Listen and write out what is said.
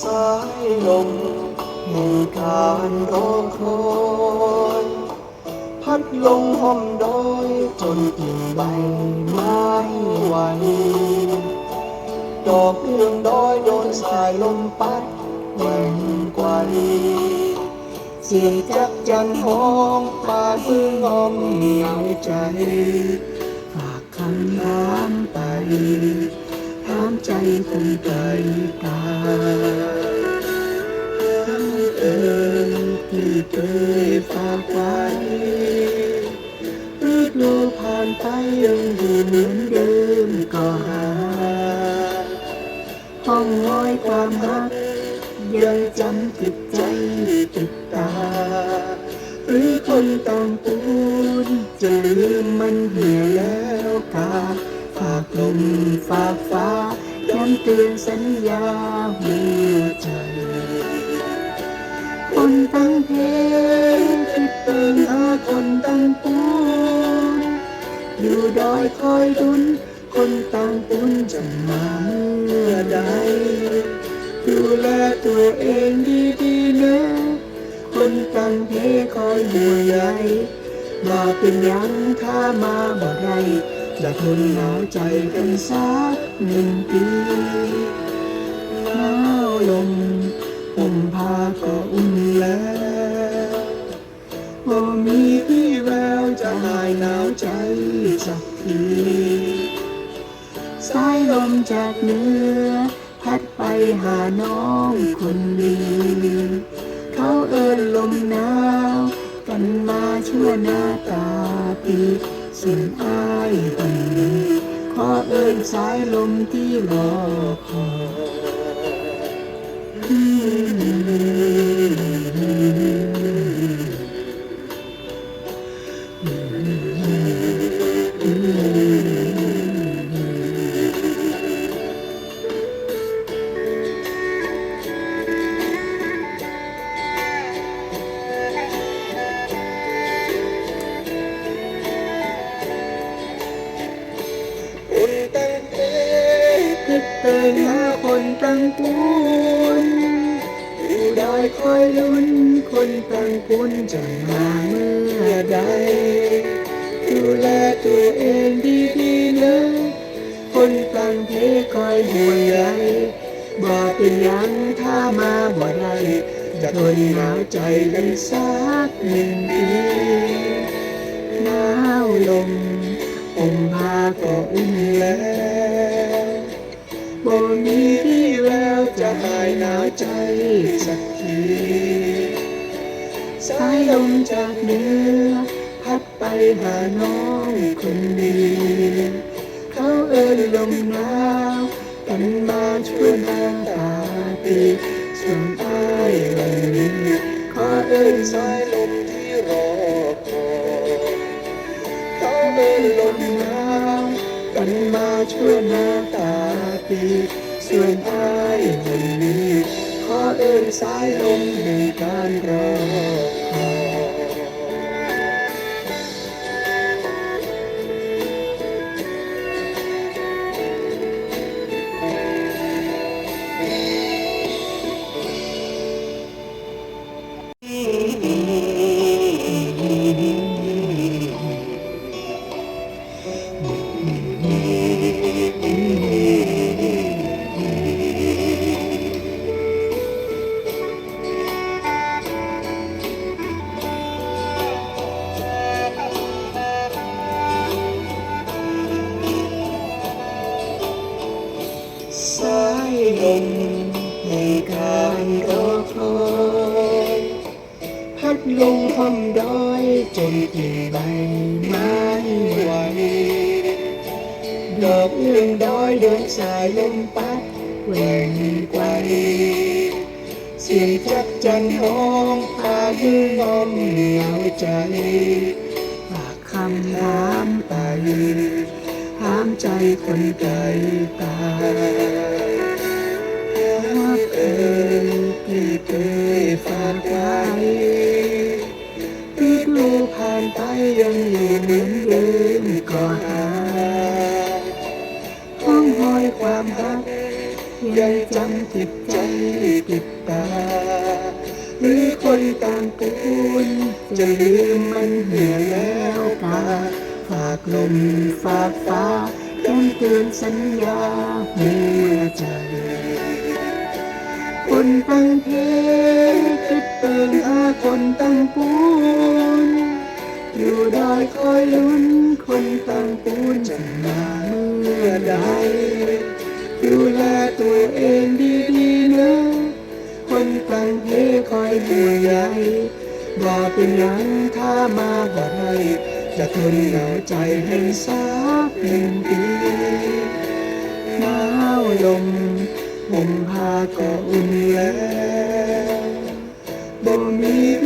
สายลมมีการรอคอยพัดลงหอมดอยจนกิ่งใบไม้ไหวดอกเรื่องดอยโดนสายลมพัดแหว่งกวเสียงจักจันหองป่าพึ่งงอมเหงวใจฝากคำน้ำไป ใจคนไกลตาเอ่ยที่เคยฝากไว้ฤดูผ่านไปยังอยู่เหมือนเดิมก็หาห้องห้อยความรัก ยังจำติดใจติดตา หรือคนต่างปูนจะลืมมันเหี่ยแล้วกาฝากลมฝากฟ้า ย้ำเตือนสัญญาหัวใจ คนตั้งเพลคิดถึงอาคนตั้งปูนอยู่ดอยคอยดุน คนต่างปุนจะมาเมื่อใดดูแลตัวเองดีๆนะคนตั้งเพคอยห่วใยว่าเป็นยังถ้ามาบ่ได้ จะทนหนาวใจกันสักหนึ่งปีหนาวลมห่มผ้าก็อุ่นแล้วบ่มีวี่แววจะหายหนาวใจสักทีสายลมจากเหนือพัดไปหาน้องคนดีเขาเอินลมหนาวกันมาชั่วหน้าตาปี ส่วนอายคนนี้ขอเอินสายลมที่รอคอย เตือนหาคนตั้งปุนอยู่ดอยคอยลุ้นคนตั้งปุนจะมาเมื่อใด ดูแลตัวเองดีๆนะคนตั้งเพคอยห่วงใยบ่เป็นยังถ้ามาบ่ได้จะทนหนาวใจกันสักหนึ่งปีหนาวลมผมพาก็อุ่นแล้ว บ่มีที่แววจะหายหนาวใจสักทีสายลมจากเหนือพัดไปหาน้องคนดีเขาเอ่ยลมหนาวกันมาช่วยน้ำตาปีส่วนอายวันนี้ขอเอ่ยสายลมที่รอคอยเขาเอ่ยลมหนาวกันมาช่วยน้ำตา ปีส่วนท้ายวันนี้ ขอเอ่ยสายลมแห่งการรอ ลงห้อมดอยจนกิ่งใบไม้ไหวดอกเอื้องดอยโดนสายลมพัดแหวงไกวเสียงจักจันห้องพาดื้องอมเหงาใจฝากคำถามไปถามใจคนไกลตาว่าเคยที่เคยฝากไว้ ไปยังอยู่เหมือนเดิมก็หาห้องห้อยความรักยังจำติดใจติดตา หรือคนต่างปูน จะลืมมันเหี่ยแล้วก็ฝากลมฝากฟ้าคำเตือนสัญญาหัวใจคนตั้งเพคิดเตือนอาคนตั้งปูน อยู่ไดอยคอยลุ้นคนตั้งปูนจะมาเมื่อใดดูแลตัวเองดีๆนะคนตั้งเพคอยห่วงใยว่เป็นหยังถ้ามาบ่ได้จะทนเหงาใจให้สักหนึ่งปีหนาวลมผมพาก็อุ่นแล้วบ่มี